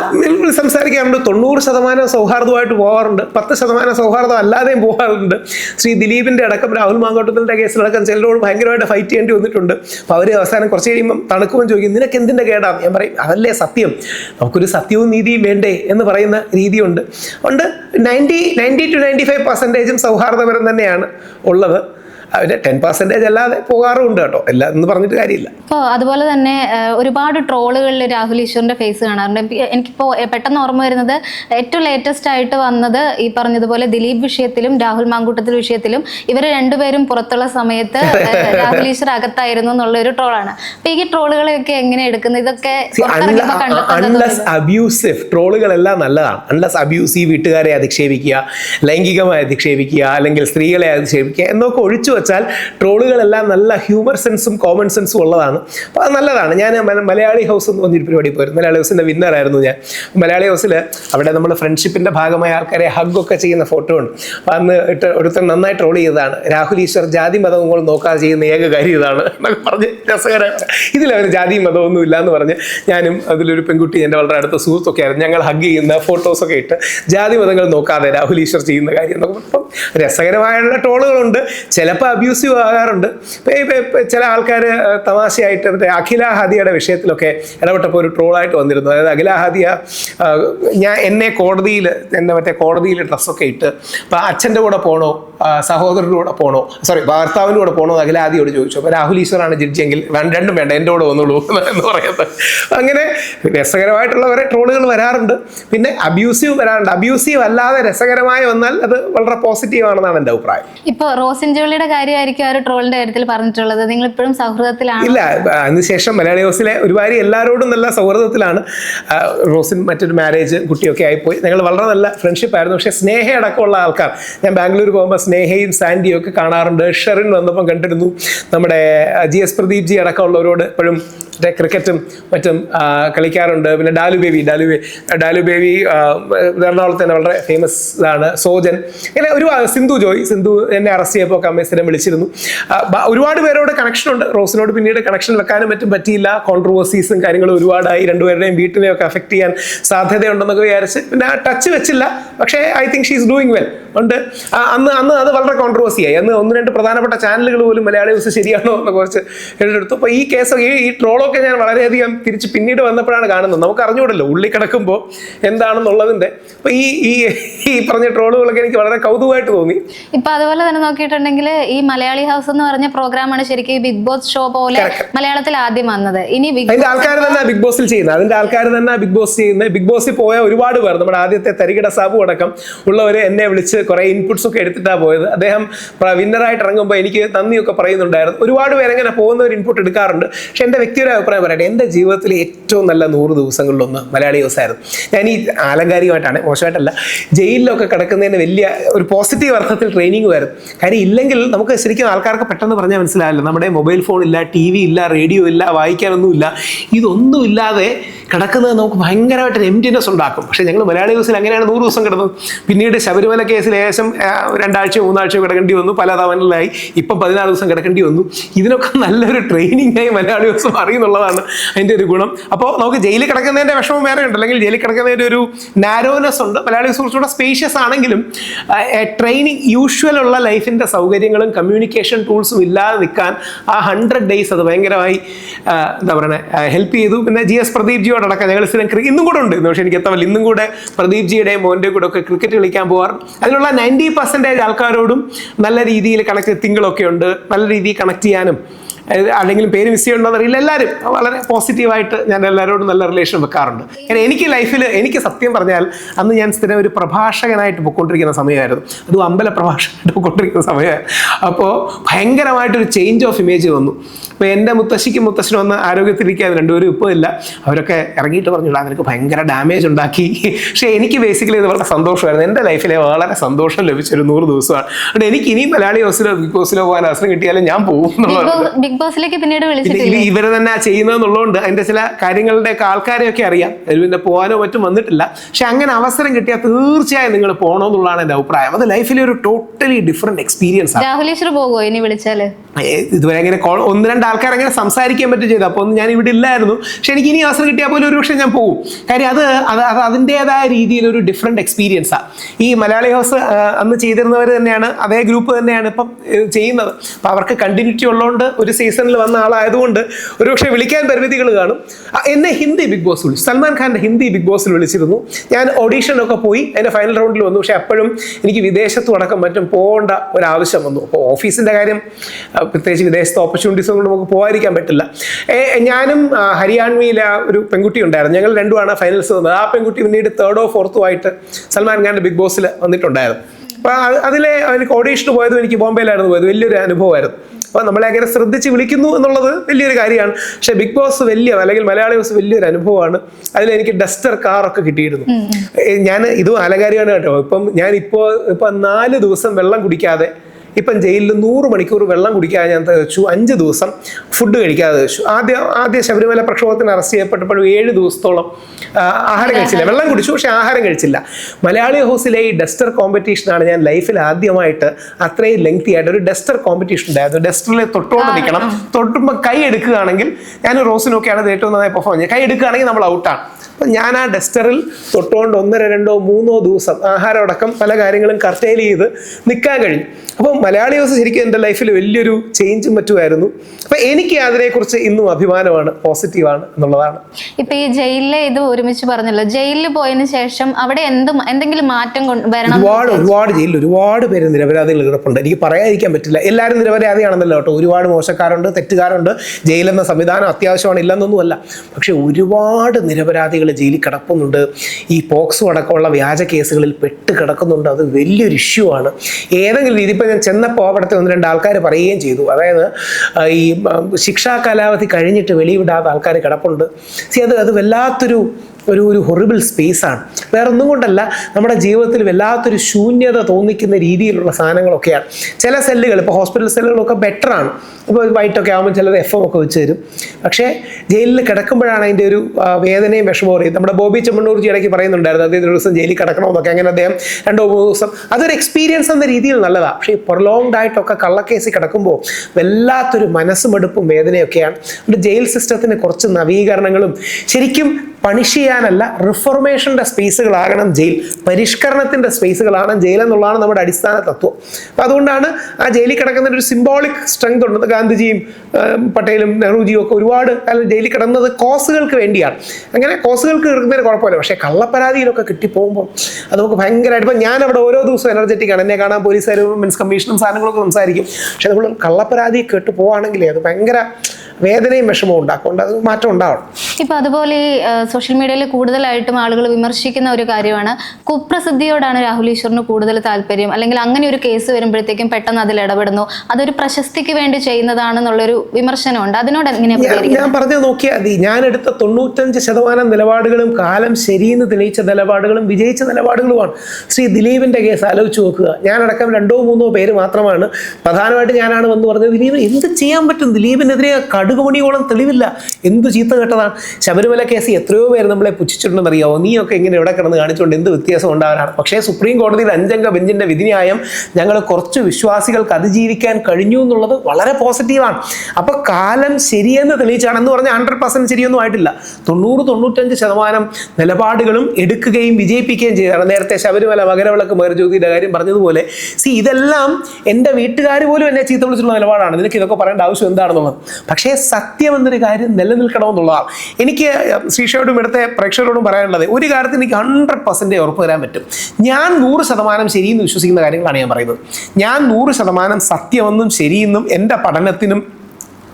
സംസാരിക്കാറുണ്ട്. തൊണ്ണൂറ് ശതമാനം സൗഹാർദ്ദമായിട്ട് പോകാറുണ്ട്. പത്ത് ശതമാനം സൗഹാർദ്ദം അല്ലാതെയും പോകാറുണ്ട്. ശ്രീ ദിലീപിന്റെ അടക്കം രാഹുൽ മാങ്കോട്ടത്തിന്റെ കേസിലടക്കം ചിലരോട് ഭയങ്കരമായിട്ട് ഫൈറ്റ് ചെയ്യേണ്ടി വന്നിട്ടുണ്ട്. അപ്പോൾ അവർ അവസാനം കുറച്ച് കഴിയുമ്പം തണുക്കുമ്പോൾ ചോദിക്കും നിനക്ക് എന്തിന്റെ കേടാണ് ഞാൻ പറയും അതല്ലേ സത്യം. നമുക്കൊരു സത്യവും നീതിയും വേണ്ടേ? എന്ന് പറയുന്ന രീതിയുണ്ട്. ഉണ്ട്. Ninety ninety two ninety five പെർസെന്റേജും സൗഹാർദ്ദപരം തന്നെയാണ് ഉള്ളത്. അവർ ടെൻ പെർസെന്റേജ് അല്ലാതെ പോകാറുമുണ്ട് കേട്ടോ. എല്ലാം എന്ന് പറഞ്ഞിട്ട് കാര്യമില്ല. ഇപ്പോൾ അതുപോലെ തന്നെ ഒരുപാട് ട്രോളുകളിൽ രാഹുൽ ഈശ്വറിന്റെ ഫേസ് കാണാറുണ്ട്. എനിക്ക് എനിക്കിപ്പോൾ പെട്ടെന്ന് ഓർമ്മ വരുന്നത് ഏറ്റവും ലേറ്റസ്റ്റ് ആയിട്ട് വന്നത് ഈ പറഞ്ഞതുപോലെ ദിലീപ് വിഷയത്തിലും രാഹുൽ മാങ്കൂട്ടത്തിൽ വിഷയത്തിലും ഇവർ രണ്ടുപേരും പുറത്തുള്ള സമയത്ത് രാഹുൽ ഈശ്വർ അകത്തായിരുന്നു എന്നുള്ള ഒരു ട്രോളാണ്. അപ്പൊ ഈ ട്രോളുകളെയൊക്കെ എങ്ങനെ എടുക്കുന്നത്? ഇതൊക്കെ അൺലസ് അബ്യൂസീവ് ട്രോളുകളെല്ലാം നല്ലതാണ്. അൺലസ് അബ്യൂസീവ് വീട്ടുകാരെ അധിക്ഷേപിക്കുക ലൈംഗികമായി അധിക്ഷേപിക്കുക അല്ലെങ്കിൽ സ്ത്രീകളെ അധിക്ഷേപിക്കുക എന്നൊക്കെ ഒഴിച്ചു വെച്ചാൽ ട്രോളുകളെല്ലാം നല്ല ഹ്യൂമർ സെൻസും കോമൺ സെൻസും ഉള്ളതാണ്. അപ്പോൾ അത് നല്ലതാണ്. ഞാൻ മല- മലയാളി ഹൗസ് എന്ന് പറഞ്ഞൊരു പരിപാടി പോയിരുന്നു. മലയാളി ഹൗസിന്റെ വിന്നറായിരുന്നു ഞാൻ. മലയാളി ഹൗസിൽ അവിടെ നമ്മൾ ഫ്രണ്ട്ഷിപ്പിന്റെ ഭാഗമായ ആൾക്കാരെ ഹഗ്ഗൊക്കെ ചെയ്യുന്ന ഫോട്ടോ ഉണ്ട്. അപ്പോൾ അന്ന് ഇട്ട് ഒരുത്തൻ നന്നായി ട്രോൾ ചെയ്തതാണ്. രാഹുൽ ഈശ്വർ ജാതി മതങ്ങൾ നോക്കാതെ ചെയ്യുന്ന ഏക കാര്യം ഇതാണ് എന്നൊക്കെ പറഞ്ഞ് രസകരമാണ് ഇതിലവർ ജാതി മതമൊന്നും ഇല്ല എന്ന് പറഞ്ഞ് ഞാനും അതിലൊരു പെൺകുട്ടി എന്റെ വളരെ അടുത്ത സുഹൃത്തൊക്കെ ആയിരുന്നു. ഞങ്ങൾ ഹഗ് ചെയ്യുന്ന ഫോട്ടോസൊക്കെ ഇട്ട് ജാതി മതങ്ങൾ നോക്കാതെ രാഹുൽ ഈശ്വർ ചെയ്യുന്ന കാര്യം എന്നൊക്കെ പറഞ്ഞപ്പം രസകരമായുള്ള ട്രോളുകളുണ്ട് ചിലപ്പോൾ അബ്യൂസീവ് ആകാറുണ്ട്. ചില ആൾക്കാർ തമാശയായിട്ട് മറ്റേ അഖില ഹാദിയയുടെ വിഷയത്തിലൊക്കെ ഇടപെട്ടപ്പോൾ ഒരു ട്രോളായിട്ട് വന്നിരുന്നു. അതായത് അഖില ഹാദിയ ഞാൻ എന്നെ കോടതിയിൽ എന്നെ മറ്റേ കോടതിയിൽ ഡ്രസ്സൊക്കെ ഇട്ട് അപ്പം അച്ഛന്റെ കൂടെ പോകണോ ആ, പോണോ? സോറി ഭർത്താവിന്റെ പോണോ? പോകണോ എന്ന് അഖില ആദ്യോട് ചോദിച്ചു. അപ്പോൾ രാഹുൽ ഈശ്വറാണ് ജഡ്ജിയെങ്കിൽ രണ്ടും വേണ്ട എന്റെ കൂടെ വന്നോളൂ എന്ന് പറയുന്നത്. അങ്ങനെ രസകരമായിട്ടുള്ള കുറേ ട്രോളുകൾ വരാറുണ്ട്. പിന്നെ അബ്യൂസീവ് വരാറുണ്ട്. അബ്യൂസീവ് അല്ലാതെ രസകരമായി വന്നാൽ അത് വളരെ പോസിറ്റീവ് ആണെന്നാണ് എന്റെ അഭിപ്രായം. ഇപ്പൊ റോസിൻ ജോളിയുടെ കാര്യമായിരിക്കും ആ ഒരു ട്രോളിന്റെ കാര്യത്തിൽ പറഞ്ഞിട്ടുള്ളത്. നിങ്ങൾ ഇപ്പോഴും സൗഹൃദത്തിലാണ്? ഇല്ല അതിനുശേഷം മലയാളി ഹൗസിലെ ഒരുപാട് എല്ലാവരോടും നല്ല സൗഹൃദത്തിലാണ്. റോസിൻ മറ്റൊരു മാരേജ് കുട്ടിയൊക്കെ ആയിപ്പോയി. ഞങ്ങൾ വളരെ നല്ല ഫ്രണ്ട്ഷിപ്പ് ആയിരുന്നു. പക്ഷേ സ്നേഹ അടക്കമുള്ള ആൾക്കാർ. ഞാൻ ബാംഗ്ലൂർ പോകുമ്പോൾ സ്നേഹയും സാൻഡിയും ഒക്കെ കാണാറുണ്ട്. ഷെറിൻ വന്നപ്പം കണ്ടിരുന്നു നമ്മുടെ ജി എസ് പ്രദീപ് ജി അടക്കമുള്ളവരോട് എപ്പോഴും ക്രിക്കറ്റും മറ്റും കളിക്കാറുണ്ട്. പിന്നെ ഡാലു ബേബി ഡാലു ഡാലു ബേബി എറണാകുളത്ത് തന്നെ വളരെ ഫേമസ് ഇതാണ് സോജൻ. ഇങ്ങനെ ഒരു സിന്ധു ജോയ് സിന്ധു എന്നെ അറസ്റ്റ് ചെയ്തപ്പോൾ സ്ഥിരം വിളിച്ചിരുന്നു. ഒരുപാട് പേരോട് കണക്ഷൻ ഉണ്ട്. റോസിനോട് പിന്നീട് കണക്ഷൻ വെക്കാനും മറ്റും പറ്റിയില്ല. കോൺട്രവേഴ്സീസും കാര്യങ്ങളും ഒരുപാടായി. രണ്ടുപേരുടെയും വീട്ടിനെയൊക്കെ അഫക്റ്റ് ചെയ്യാൻ സാധ്യതയുണ്ടെന്നൊക്കെ വിചാരിച്ച് പിന്നെ ടച്ച് വെച്ചില്ല. പക്ഷേ I think she is doing well ഉണ്ട്. അന്ന് അന്ന് അത് വളരെ കോൺട്രവേഴ്സി ആയി. അന്ന് ഒന്ന് രണ്ട് പ്രധാനപ്പെട്ട ചാനലുകൾ പോലും മലയാളി ന്യൂസ് ശരിയാണോ എന്ന് കുറച്ച് എടുത്തു അപ്പോൾ ഈ കേസ് ഈ ഈ ട്രോളൊക്കെ ഞാൻ വളരെയധികം തിരിച്ച് പിന്നീട് വന്നപ്പോഴാണ് കാണുന്നത്. നമുക്ക് അറിഞ്ഞുകൂടല്ലോ ഉള്ളി കിടക്കുമ്പോൾ എന്താണെന്നുള്ളതിന്റെ അപ്പോൾ ഈ ഈ ഈ പറഞ്ഞ ട്രോളുകളൊക്കെ എനിക്ക് വളരെ കൗതുകമായിട്ട് തോന്നി. ഇപ്പൊ അതുപോലെ തന്നെ നോക്കിയിട്ടുണ്ടെങ്കിൽ ഈ മലയാളി ഹൗസ് എന്ന് പറഞ്ഞ പ്രോഗ്രാമാണ് ശരിക്കും ഈ ബിഗ് ബോസ് ഷോ പോലെ മലയാളത്തിൽ ആദ്യം വന്നത്. ഇനി അതിന്റെ ആൾക്കാർ തന്നെ ബിഗ് ബോസിൽ ചെയ്യുന്നത്. അതിന്റെ ആൾക്കാർ തന്നെ ബിഗ് ബോസ് ചെയ്യുന്നത്. ബിഗ് ബോസിൽ പോയ ഒരുപാട് പേർ നമ്മുടെ ആദ്യത്തെ തരികിട സാബു അടക്കം ഉള്ളവർ എന്നെ വിളിച്ച് കുറെ ഇൻപുട്സ് ഒക്കെ എടുത്തിട്ടാണ് പോയത്. അദ്ദേഹം വിന്നറായിട്ട് ഇറങ്ങുമ്പോൾ എനിക്ക് നന്ദിയൊക്കെ പറയുന്നുണ്ടായിരുന്നു. ഒരുപാട് പേര് പോകുന്ന ഒരു ഇൻപുട്ട് എടുക്കാറുണ്ട്. പക്ഷെ എന്റെ വ്യക്തിയുടെ അഭിപ്രായം പറയട്ടെ എന്റെ ജീവിതത്തിലെ ഏറ്റവും നല്ല നൂറ് ദിവസങ്ങളിലൊന്ന് മലയാളി ദിവസമായിരുന്നു. ഞാൻ ഈ ആലങ്കാരികമായിട്ടാണ് മോശമായിട്ടല്ല ജയിലിലൊക്കെ കിടക്കുന്നതിന് വലിയ ഒരു പോസിറ്റീവ് അർത്ഥത്തിൽ ട്രെയിനിങ് വരും കാര്യം ഇല്ലെങ്കിൽ നമുക്ക് ശരിക്കും ആൾക്കാർക്ക് പെട്ടെന്ന് പറഞ്ഞാൽ മനസ്സിലാവില്ല. നമ്മുടെ മൊബൈൽ ഫോൺ ഇല്ല ടി വി ഇല്ല റേഡിയോ ഇല്ല വായിക്കാനൊന്നുമില്ല ഇതൊന്നും ഇല്ലാതെ കിടക്കുന്നത് നമുക്ക് ഭയങ്കരമായിട്ട് എംറ്റിനെസ് ഉണ്ടാക്കും. പക്ഷേ ഞങ്ങൾ മലയാളി ദിവസത്തിൽ അങ്ങനെയാണ് നൂറ് ദിവസം കിടന്നത്. പിന്നീട് ശബരിമല കേസിൽ ഏകദേശം ആ, രണ്ടാഴ്ചയോ മൂന്നാഴ്ചയോ കിടക്കേണ്ടി വന്നു. പല തവണകളിലായി. ഇപ്പം പതിനാറ് ദിവസം കിടക്കേണ്ടി വന്നു. ഇതിനൊക്കെ നല്ലൊരു ട്രെയിനിങ്ങായി മലയാളി ദിവസം അറിയുന്നുള്ളതാണ് അതിന്റെ ഒരു ഗുണം. അപ്പോൾ നമുക്ക് ജയിലിൽ കിടക്കുന്നതിന്റെ വിഷമം വേറെ ഉണ്ട്. അല്ലെങ്കിൽ ജയിലിൽ കിടക്കുന്നതിന്റെ ഒരു നാരോനെസ് ഉണ്ട്. മലയാളി ദിവസം കുറച്ചുകൂടെ സ്പേഷ്യസ് ആണെങ്കിലും ട്രെയിനിങ് യൂഷ്വൽ ഉള്ള ലൈഫിന്റെ സൗകര്യങ്ങളും കമ്മ്യൂണിക്കേഷൻ ടൂൾസും ഇല്ലാതെ നിൽക്കാൻ ആ ഹൺഡ്രഡ് ഡേയ്സ് അത് ഭയങ്കരമായി എന്താ പറയുക ഹെൽപ്പ് ചെയ്തു. പിന്നെ ജി എസ് പ്രദീപ് ജിയോടക്കം ഞങ്ങൾ സ്ഥിരം ഇന്നും കൂടെ ഉണ്ട്. പക്ഷേ എനിക്ക് എത്തവല്ല ഇന്നും കൂടെ പ്രദീപ് ജിയുടെയും മോന്റെ കൂടെ ഒക്കെ ക്രിക്കറ്റ് കളിക്കാൻ പോകാറ് അതിനുള്ള നയന്റി പെർസെന്റേജ് ആൾക്കാരോടും നല്ല രീതിയിൽ കണക്ട് തിങ്കളൊക്കെ ഉണ്ട്. നല്ല രീതിയിൽ കണക്ട് ചെയ്യാനും ആരെങ്കിലും പേര് മിസ് ചെയ്യണമെന്ന് അറിയില്ല. എല്ലാവരും വളരെ പോസിറ്റീവായിട്ട് ഞാൻ എല്ലാവരോടും നല്ല റിലേഷൻ വെക്കാറുണ്ട്. കാരണം എനിക്ക് ലൈഫിൽ എനിക്ക് സത്യം പറഞ്ഞാൽ അന്ന് ഞാൻ സ്ഥിരം ഒരു പ്രഭാഷകനായിട്ട് പൊയ്ക്കൊണ്ടിരിക്കുന്ന സമയമായിരുന്നു. അതും അമ്പല പ്രഭാഷകനായിട്ട് പൊയ്ക്കൊണ്ടിരിക്കുന്ന സമയമായിരുന്നു അപ്പോൾ ഭയങ്കരമായിട്ടൊരു ചേഞ്ച് ഓഫ് ഇമേജ് വന്നു. അപ്പോൾ എന്റെ മുത്തശ്ശിക്കും മുത്തശ്ശനും ഒന്ന് ആരോഗ്യത്തിലിരിക്കാൻ രണ്ടുപേരും ഇപ്പോൾ ഇല്ല. അവരൊക്കെ ഇറങ്ങിയിട്ട് പറഞ്ഞില്ല അവർക്ക് ഭയങ്കര ഡാമേജ് ഉണ്ടാക്കി. പക്ഷേ എനിക്ക് ബേസിക്കലി ഇത് വളരെ സന്തോഷമായിരുന്നു. എന്റെ ലൈഫിലെ വളരെ സന്തോഷം ലഭിച്ചൊരു നൂറ് ദിവസമാണ്. അതുകൊണ്ട് എനിക്ക് ഇനി മലയാളി ഹൗസിലോ ബിഗ് ബോസിലോ പോകാൻ അവസരം കിട്ടിയാലും ഞാൻ പോകും ബോസ് ബിഗ് ബോസിലേക്ക് പിന്നീട് വിളിച്ചിട്ടില്ല. ഇവർ തന്നെ ചെയ്യുന്നതെന്നുള്ളതുകൊണ്ട് അതിന്റെ ചില കാര്യങ്ങളുടെ ഒക്കെ ആൾക്കാരെയൊക്കെ അറിയാം. അതിൽ പിന്നെ പോകാനോ മറ്റും വന്നിട്ടില്ല. പക്ഷെ അങ്ങനെ അവസരം കിട്ടിയാൽ തീർച്ചയായും നിങ്ങൾ പോകണമെന്നുള്ളതാണ് എന്റെ അഭിപ്രായം. അത് ലൈഫിലെ ഒരു ടോട്ടലി ഡിഫറെന്റ് എക്സ്പീരിയൻസ് ആണ്. രാഹുലേശ്വർ പോകുമോ ഇനി വിളിച്ചാൽ? ഇതുവരെ അങ്ങനെ ഒന്ന് രണ്ട് ആൾക്കാർ അങ്ങനെ സംസാരിക്കാൻ പറ്റും ചെയ്തു. അപ്പോൾ ഞാൻ ഇവിടെ ഇല്ലായിരുന്നു. പക്ഷെ എനിക്ക് ഇനി അവസരം കിട്ടിയാൽ പോലും ഒരു പക്ഷേ ഞാൻ പോകും കാര്യം അത് അത് അത് അതിന്റെതായ രീതിയിൽ ഒരു ഡിഫറെന്റ് എക്സ്പീരിയൻസാണ് ഈ മലയാളി ഹൗസ് അന്ന് ചെയ്തിരുന്നവർ തന്നെയാണ് അതേ ഗ്രൂപ്പ് തന്നെയാണ് ഇപ്പം ചെയ്യുന്നത്. അപ്പോൾ അവർക്ക് കണ്ടിന്യൂറ്റി ഉള്ളതുകൊണ്ട് ഒരു സീസണിൽ വന്ന ആളായതുകൊണ്ട് ഒരുപക്ഷെ വിളിക്കാൻ പരിമിതികൾ കാണും. എന്നെ ഹിന്ദി ബിഗ് ബോസ് വിളിച്ചു സൽമാൻ ഖാന്റെ ഹിന്ദി ബിഗ് ബോസിൽ വിളിച്ചിരുന്നു. ഞാൻ ഓഡീഷനൊക്കെ പോയി അതിന്റെ ഫൈനൽ റൗണ്ടിൽ വന്നു. പക്ഷേ അപ്പോഴും എനിക്ക് വിദേശത്തും അടക്കം മറ്റും പോകേണ്ട ഒരാവശ്യം വന്നു. അപ്പോൾ ഓഫീസിന്റെ കാര്യം പ്രത്യേകിച്ച് വിദേശത്തെ ഓപ്പർച്യൂണിറ്റീസ് കൊണ്ട് നമുക്ക് പോകാതിരിക്കാൻ പറ്റില്ല. ഞാനും ആ ഒരു പെൺകുട്ടി ഉണ്ടായിരുന്നു. ഞങ്ങൾ രണ്ടുമാണ് ഫൈനൽസ് വന്നത്. ആ പെൺകുട്ടി പിന്നീട് തേർഡോ ഫോർത്തോ ആയിട്ട് സൽമാൻ ഖാന്റെ ബിഗ് ബോസിൽ വന്നിട്ടുണ്ടായിരുന്നു. അപ്പോൾ അതിലെ എനിക്ക് ഓഡീഷന് പോയതും എനിക്ക് ബോംബെയിലായിരുന്നു പോയത്. വലിയൊരു അനുഭവമായിരുന്നു. അപ്പോൾ നമ്മളെ അങ്ങനെ ശ്രദ്ധിച്ച് വിളിക്കുന്നു എന്നുള്ളത് വലിയൊരു കാര്യമാണ്. പക്ഷെ ബിഗ് ബോസ് വലിയ അല്ലെങ്കിൽ മലയാളി ബോസ് വലിയൊരു അനുഭവമാണ്. അതിൽ എനിക്ക് ഡസ്റ്റർ കാറൊക്കെ കിട്ടിയിരുന്നു. ഞാൻ ഇതും ആലകാരിയാണ് കേട്ടോ. ഇപ്പം ഞാൻ ഇപ്പോൾ ഇപ്പം നാല് ദിവസം വെള്ളം കുടിക്കാതെ ഇപ്പം ജയിലിൽ നൂറ് മണിക്കൂർ വെള്ളം കുടിക്കാതെ ഞാൻ വെച്ചു അഞ്ച് ദിവസം ഫുഡ് കഴിക്കാതെ വെച്ചു ആദ്യം ആദ്യം ശബരിമല പ്രക്ഷോഭത്തിന് അറസ്റ്റ് ചെയ്യപ്പെട്ടപ്പോഴും ഏഴ് ദിവസത്തോളം ആഹാരം കഴിച്ചില്ല. വെള്ളം കുടിച്ചു പക്ഷേ ആഹാരം കഴിച്ചില്ല. മലയാളി ഹൗസിലെ ഈ ഡസ്റ്റർ കോമ്പറ്റീഷനാണ് ഞാൻ ലൈഫിൽ ആദ്യമായിട്ട് അത്രയും ലെങ്തി ആയിട്ട് ഒരു ഡസ്റ്റർ കോമ്പറ്റീഷൻ ഉണ്ടായിരുന്നു ഡസ്റ്ററിൽ തൊട്ടുകൊണ്ട് നിൽക്കണം. തൊട്ടുമ്പോൾ കൈ എടുക്കുകയാണെങ്കിൽ ഞാൻ റോസിനൊക്കെയാണ് ഏറ്റവും നന്നായി പെർഫോം ചെയ്യുന്നത്. കൈ എടുക്കുകയാണെങ്കിൽ നമ്മൾ ഔട്ടാണ് അപ്പം ഞാൻ ആ ഡസ്റ്ററിൽ തൊട്ടുകൊണ്ട് ഒന്നര രണ്ടോ മൂന്നോ ദിവസം ആഹാരം അടക്കം പല കാര്യങ്ങളും കർട്ടൈൽ ചെയ്ത് നിൽക്കാൻ കഴിഞ്ഞു. അപ്പോൾ മലയാളി ദിവസം ശരിക്കും എന്റെ ലൈഫിൽ വലിയൊരു ചേഞ്ചും മറ്റുമായിരുന്നു. അപ്പം എനിക്ക് അതിനെക്കുറിച്ച് ഇന്നും അഭിമാനമാണ് പോസിറ്റീവാണ് എന്നുള്ളതാണ്. ഇപ്പൊ ഈ ജയിലിലെ ഇത് ഒരുമിച്ച് പറഞ്ഞല്ലോ. ജയിലിൽ പോയതിനു ശേഷം അവിടെ എന്ത് എന്തെങ്കിലും മാറ്റം കൊണ്ട് വരണം ഒരുപാട് ഒരുപാട് ജയിലിൽ ഒരുപാട് പേര് നിരപരാധികൾ കിടപ്പുണ്ട്. എനിക്ക് പറയാതിരിക്കാൻ പറ്റില്ല. എല്ലാവരും നിരപരാധിയാണെന്നല്ലോ കേട്ടോ. ഒരുപാട് മോശക്കാരുണ്ട് തെറ്റുകാരുണ്ട്. ജയിലെന്ന സംവിധാനം അത്യാവശ്യമാണ് ഇല്ലെന്നൊന്നുമല്ല. പക്ഷേ ഒരുപാട് നിരപരാധികൾ ജയിലിൽ കിടപ്പുന്നുണ്ട്. ഈ പോക്സോ അടക്കമുള്ള വ്യാജ കേസുകളിൽ പെട്ട് കിടക്കുന്നുണ്ട്. അത് വലിയൊരു ഇഷ്യൂ ആണ്. ഏതെങ്കിലും രീതി ഇപ്പം ഞാൻ ചെന്നപ്പോൾ അവിടുത്തെ ഒന്ന് രണ്ട് ആൾക്കാർ പറയുകയും ചെയ്തു. അതായത് ഈ ശിക്ഷാ കാലാവധി കഴിഞ്ഞിട്ട് വെളിവിടാത്ത ആൾക്കാർ കിടപ്പുണ്ട്. സി അത് അത് വല്ലാത്തൊരു ഒരു ഒരു ഹൊറിബിൾ സ്പേസാണ് വേറെ ഒന്നും കൊണ്ടല്ല നമ്മുടെ ജീവിതത്തിൽ വല്ലാത്തൊരു ശൂന്യത തോന്നിക്കുന്ന രീതിയിലുള്ള സാധനങ്ങളൊക്കെയാണ്. ചില സെല്ലുകൾ ഇപ്പോൾ ഹോസ്പിറ്റൽ സെല്ലുകളൊക്കെ ബെറ്ററാണ് ഇപ്പോൾ വൈറ്റൊക്കെ ആകുമ്പോൾ ചിലർ എഫ് എം ഒക്കെ വെച്ച് തരും. പക്ഷേ ജയിലിൽ കിടക്കുമ്പോഴാണ് അതിന്റെ ഒരു വേദനയും വിഷമം അറിയുന്നത്. നമ്മുടെ ബോബി ചെമ്മണ്ണൂർജി ഇടയ്ക്ക് പറയുന്നുണ്ടായിരുന്നു അദ്ദേഹം ഒരു ദിവസം ജയിലിൽ കിടക്കണമെന്നൊക്കെ. അങ്ങനെ അദ്ദേഹം രണ്ടോ മൂന്നോ ദിവസം അതൊരു എക്സ്പീരിയൻസ് എന്ന രീതിയിൽ നല്ലതാണ് പക്ഷേ പ്രൊലോങ്ഡ് ആയിട്ടൊക്കെ കള്ളക്കേസിൽ കിടക്കുമ്പോൾ വല്ലാത്തൊരു മനസ്സുമെടുപ്പും വേദനയൊക്കെയാണ്. നമ്മുടെ ജയിൽ സിസ്റ്റത്തിന് കുറച്ച് നവീകരണങ്ങളും ശരിക്കും പണിഷ് ചെയ്യാനല്ല റിഫോർമേഷന്റെ സ്പേസുകളാകണം ജയിൽ പരിഷ്കരണത്തിന്റെ സ്പേസുകളാണ് ജയിൽ എന്നുള്ളതാണ് നമ്മുടെ അടിസ്ഥാന തത്വം. അപ്പം അതുകൊണ്ടാണ് ആ ജയിലിൽ കിടക്കുന്ന ഒരു സിംബോളിക് സ്ട്രെങ്ത് ഉണ്ട്. ഗാന്ധിജിയും പട്ടേലും നെഹ്റുജിയും ഒക്കെ ഒരുപാട് അല്ല ജയിലിൽ കിടന്നത് കോസുകൾക്ക് വേണ്ടിയാണ്. അങ്ങനെ കോസുകൾക്ക് കിടക്കുന്നതിന് കുഴപ്പമില്ല. പക്ഷേ കള്ളപ്പരാതിയിലൊക്കെ കിട്ടിപ്പോകുമ്പോൾ അത് നമുക്ക് ഭയങ്കരമായിട്ട് ഇപ്പം ഞാൻ അവിടെ ഓരോ ദിവസവും എനർജറ്റിക് ആണ്. എന്നെ കാണാൻ പോലീസുകാരും മീൻസ് കമ്മീഷനും സാധനങ്ങളൊക്കെ സംസാരിക്കും. പക്ഷേ നമ്മൾ കള്ളപ്പരാതി കേട്ട് പോവുകയാണെങ്കിലേ അത് ഭയങ്കര വേദനയും വിഷമവും ഉണ്ടാക്കും. അത് മാറ്റം ഉണ്ടാവണം. ഇപ്പൊ അതുപോലെ ഈ സോഷ്യൽ മീഡിയയിൽ കൂടുതലായിട്ടും ആളുകൾ വിമർശിക്കുന്ന ഒരു കാര്യമാണ്. കുപ്രസിദ്ധിയോടാണ് രാഹുൽ ഈശ്വറിന് കൂടുതൽ താല്പര്യം. അല്ലെങ്കിൽ അങ്ങനെ ഒരു കേസ് വരുമ്പോഴത്തേക്കും പെട്ടെന്ന് അതിൽ ഇടപെടുന്നു. അതൊരു പ്രശസ്തിക്ക് വേണ്ടി ചെയ്യുന്നതാണെന്നുള്ളൊരു വിമർശനമുണ്ട്. അതിനോട് എങ്ങനെയാണ് ഞാൻ ഞാൻ പറഞ്ഞു നോക്കിയാൽ മതി. ഞാൻ എടുത്ത തൊണ്ണൂറ്റഞ്ച് ശതമാനം നിലപാടുകളും കാലം ശരിയെന്ന് തെളിയിച്ച നിലപാടുകളും വിജയിച്ച നിലപാടുകളുമാണ്. ശ്രീ ദിലീപിന്റെ കേസ് ആലോചിച്ച് നോക്കുക. ഞാനടക്കം രണ്ടോ മൂന്നോ പേര് മാത്രമാണ്. പ്രധാനമായിട്ട് ഞാനാണ് വന്ന് പറഞ്ഞത് ദിലീപ് എന്ത് ചെയ്യാൻ പറ്റും? ദിലീപിനെതിരെ കടുകുമണിയോളം തെളിവില്ല. എന്ത് ചീത്ത കേട്ടതാണ്? ശബരിമല കേസ് എത്രയോ പേര് നമ്മളെ പുച്ഛിച്ചിട്ടുണ്ടെന്ന് അറിയാമോ നീയൊക്കെ ഇങ്ങനെ ഇവിടെ കിടന്ന് കാണിച്ചുകൊണ്ട് എന്ത് വ്യത്യാസം ഉണ്ടാകാനാണ്? പക്ഷേ സുപ്രീം കോടതിയിൽ അഞ്ചംഗ ബെഞ്ചിന്റെ വിധിന്യായം ഞങ്ങൾ കുറച്ച് വിശ്വാസികൾക്ക് അതിജീവിക്കാൻ കഴിഞ്ഞു എന്നുള്ളത് വളരെ പോസിറ്റീവാണ് അപ്പോൾ കാലം ശരിയെന്ന് തെളിയിച്ചാണ് എന്ന് പറഞ്ഞാൽ ഹൺഡ്രഡ് പെർസെന്റ് ശരിയൊന്നും ആയിട്ടില്ല. തൊണ്ണൂറ് തൊണ്ണൂറ്റഞ്ച് ശതമാനം നിലപാടുകളും എടുക്കുകയും വിജയിപ്പിക്കുകയും ചെയ്തതാണ്. നേരത്തെ ശബരിമല മകരവിളക്ക് മകരജ്യോതിയുടെ കാര്യം പറഞ്ഞതുപോലെ സി ഇതെല്ലാം എന്റെ വീട്ടുകാർ പോലും എന്നെ ചീത്ത വിളിച്ചിട്ടുള്ള നിലപാടാണ്. നിനക്ക് ഇതൊക്കെ പറയേണ്ട ആവശ്യം എന്താണെന്നുള്ളത്? പക്ഷേ സത്യം എന്നൊരു കാര്യം നിലനിൽക്കണമെന്നുള്ളതാണ്. എനിക്ക് ശ്രീഷയോടും ഇവിടുത്തെ പ്രേക്ഷകരോടും പറയാനുള്ളത് ഒരു കാര്യത്തിൽ എനിക്ക് ഹൺഡ്രഡ് പെർസെന്റേ ഉറപ്പ് തരാൻ പറ്റും. ഞാൻ നൂറ് ശതമാനം ശരിയെന്ന് വിശ്വസിക്കുന്ന കാര്യങ്ങളാണ് ഞാൻ പറയുന്നത്. ഞാൻ നൂറ് ശതമാനം സത്യമെന്നും ശരിയെന്നും എന്റെ പഠനത്തിനും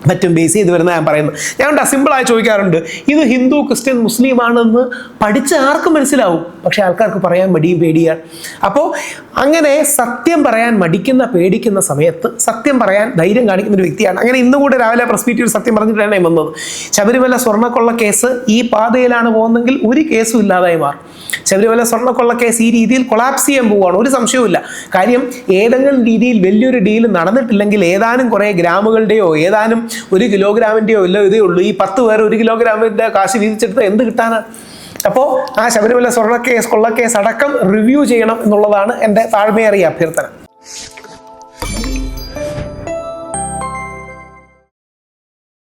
മറ്റും ബേസ് ചെയ്ത് വരുന്ന ഞാൻ പറയുന്നത് ഞാൻ സിമ്പിളായി ചോദിക്കാറുണ്ട് ഇത് ഹിന്ദു ക്രിസ്ത്യൻ മുസ്ലിം ആണെന്ന് പഠിച്ച ആർക്കും മനസ്സിലാവും? പക്ഷേ ആൾക്കാർക്ക് പറയാൻ മടിയും പേടിയാണ്. അപ്പോൾ അങ്ങനെ സത്യം പറയാൻ മടിക്കുന്ന പേടിക്കുന്ന സമയത്ത് സത്യം പറയാൻ ധൈര്യം കാണിക്കുന്ന ഒരു വ്യക്തിയാണ്. അങ്ങനെ ഇന്നും കൂടെ രാവിലെ പ്രസ് മീറ്റ് ഒരു സത്യം പറഞ്ഞിട്ടാണ് വന്നത്. ശബരിമല സ്വർണക്കൊള്ള കേസ് ഈ പാതയിലാണ് പോകുന്നതെങ്കിൽ ഒരു കേസും ഇല്ലാതായി മാറും. ശബരിമല സ്വർണക്കൊള്ള കേസ് ഈ രീതിയിൽ കൊളാപ്സ് ചെയ്യാൻ പോവുകയാണ്. ഒരു സംശയവുമില്ല കാര്യം ഏതെങ്കിലും രീതിയിൽ വലിയൊരു ഡീൽ നടന്നിട്ടില്ലെങ്കിൽ ഏതാനും കുറേ ഗ്രാമുകളുടെയോ ഏതാനും ഒരു കിലോഗ്രാമിന്റെയോ ഇല്ല ഇതേ ഉള്ളൂ. ഈ പത്ത് പേർ ഒരു കിലോഗ്രാമിന്റെ കാശ് വീതിച്ചെടുത്ത് എന്ത് കിട്ടാനാണ് അപ്പോൾ ആ ശബരിമല സ്വർണ കേസ് കൊള്ള കേസ് അടക്കം റിവ്യൂ ചെയ്യണം എന്നുള്ളതാണ് എന്റെ താഴ്മയേറിയ അഭ്യർത്ഥന.